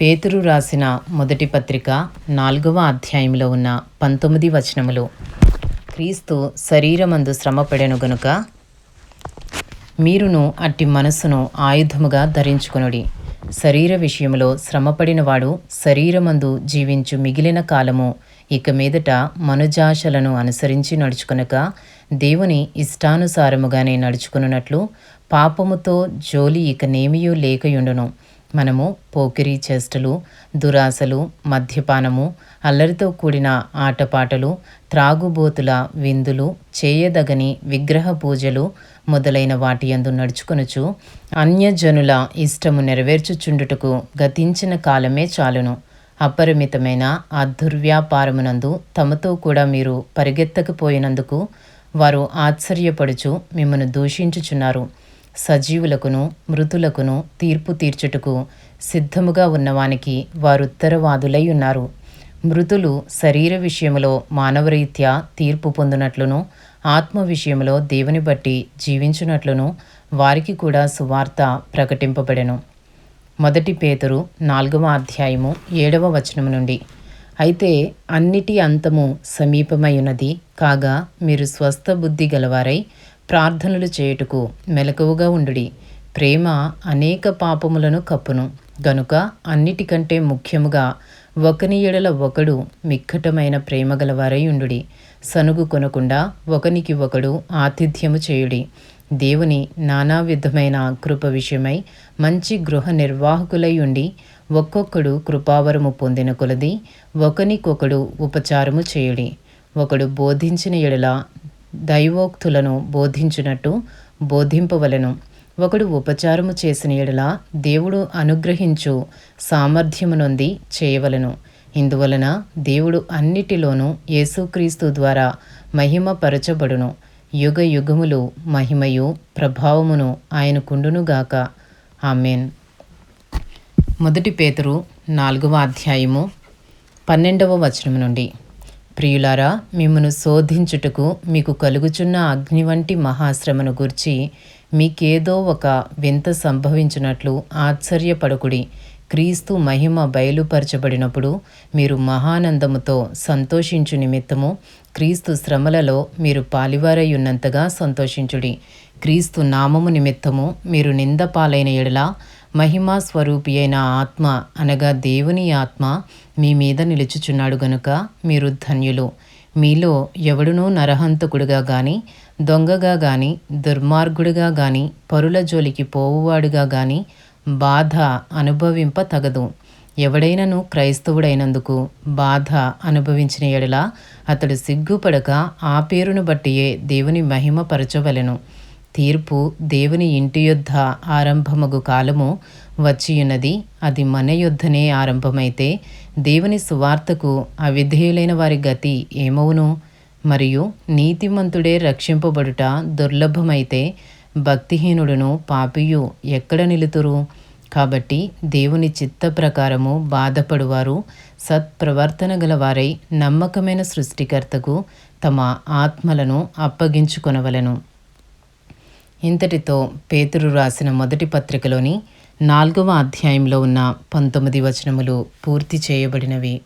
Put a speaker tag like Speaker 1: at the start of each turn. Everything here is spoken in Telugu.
Speaker 1: పేతురు రాసిన మొదటి పత్రిక నాలుగవ అధ్యాయంలో ఉన్న పంతొమ్మిది వచనములు. క్రీస్తు శరీరమందు శ్రమపడెను గనుక మీరును అట్టి మనస్సును ఆయుధముగా ధరించుకొనుడి. శరీర విషయంలో శ్రమపడినవాడు శరీరమందు జీవించు మిగిలిన కాలము ఇక మీదట మనుజాశలను అనుసరించి నడుచుకునక దేవుని ఇష్టానుసారముగానే నడుచుకున్నట్లు పాపముతో జోలి ఇక నేమియూ లేకయుండును. మనము పోకిరీ చేష్టలు దురాశలు మద్యపానము అల్లరితో కూడిన ఆటపాటలు త్రాగుబోతుల విందులు చేయదగని విగ్రహ పూజలు మొదలైన వాటి యందు నడుచుకొనుచు అన్యజనుల ఇష్టము నెరవేర్చుచుండుటకు గతించిన కాలమే చాలును. అపరిమితమైన ఆ దుర్వ్యాపారమునందు తమతో కూడా మీరు పరిగెత్తకపోయినందుకు వారు ఆశ్చర్యపడుచు మిమ్మను దూషించుచున్నారు. సజీవులకును మృతులకును తీర్పు తీర్చుటకు సిద్ధముగా ఉన్నవానికి వారు ఉత్తరవాదులై ఉన్నారు. మృతులు శరీర విషయములో మానవరీత్యా తీర్పు పొందునట్లును ఆత్మ విషయంలో దేవుని బట్టి జీవించునట్లును వారికి కూడా సువార్త ప్రకటింపబడెను. మొదటి పేతురు నాలుగవ అధ్యాయము ఏడవ వచనము నుండి అయితే అన్నిటి అంతము సమీపమై ఉన్నది కాగా మీరు స్వస్థ బుద్ధి గలవారై ప్రార్థనలు చేయుటకు మెలకువగా ఉండుడి. ప్రేమ అనేక పాపములను కప్పును. గనుక అన్నిటికంటే ముఖ్యముగా ఒకని ఎడల ఒకడు మిక్కటమైన ప్రేమ గలవారై ఉండుడి. సనుగు కొనకుండా ఒకనికి ఒకడు ఆతిథ్యము చేయుడి. దేవుని నానా విధమైన కృప విషయమై మంచి గృహ నిర్వాహకులై ఉండి ఒక్కొక్కడు కృపావరము పొందిన కొలది ఒకనికొకడు ఉపచారము చేయుడి. ఒకడు బోధించిన ఎడల దైవోక్తులను బోధించినట్టు బోధింపవలను. ఒకడు ఉపచారము చేసిన ఎడల దేవుడు అనుగ్రహించు సామర్థ్యమునొంది చేయవలను. ఇందువలన దేవుడు అన్నిటిలోనూ యేసుక్రీస్తు ద్వారా మహిమపరచబడును. యుగ యుగములు మహిమయు ప్రభావమును ఆయనకుండునుగాక ఆమెన్. మొదటి పేతురు నాలుగవ అధ్యాయము పన్నెండవ వచనం నుండి. ప్రియులారా మిమ్మను శోధించుటకు మీకు కలుగుచున్న అగ్ని వంటి మహాశ్రమను గుర్చి మీకేదో ఒక వింత సంభవించినట్లు ఆశ్చర్యపడకుడి. క్రీస్తు మహిమ బయలుపరచబడినప్పుడు మీరు మహానందముతో సంతోషించు నిమిత్తము క్రీస్తు శ్రమలలో మీరు పాలివారై ఉన్నంతగా సంతోషించుడి. క్రీస్తు నామము నిమిత్తము మీరు నింద పాలైన ఎడల మహిమా స్వరూపి అయిన ఆత్మ అనగా దేవుని ఆత్మ మీ మీద నిలుచుచున్నాడు గనుక మీరు ధన్యులు. మీలో ఎవడునూ నరహంతకుడుగా గాని దొంగగా గాని దుర్మార్గుడిగా గాని పరుల జోలికి పోవువాడుగా గాని బాధ అనుభవింప తగదు ఎవడైనను క్రైస్తవుడైనందుకు బాధ అనుభవించిన ఎడల అతడు సిగ్గుపడక ఆ పేరును బట్టియే దేవుని మహిమ పరచవలెను. తీర్పు దేవుని ఇంటి యుద్ధ ఆరంభమగు కాలము వచ్చియున్నది. అది మన యుద్ధనే ఆరంభమైతే దేవుని సువార్తకు అవిధేయులైన వారి గతి ఏమవును మరియు నీతిమంతుడే రక్షింపబడుట దుర్లభమైతే భక్తిహీనుడును పాపియు ఎక్కడ నిలుతురు? కాబట్టి దేవుని చిత్త ప్రకారము బాధపడువారు సత్ప్రవర్తన గలవారై నమ్మకమైన సృష్టికర్తకు తమ ఆత్మలను అప్పగించుకొనవలెను. ఇంతటితో పేతురు రాసిన మొదటి పత్రికలోని నాలుగవ అధ్యాయంలో ఉన్న పంతొమ్మిది వచనములు పూర్తి చేయబడినవి.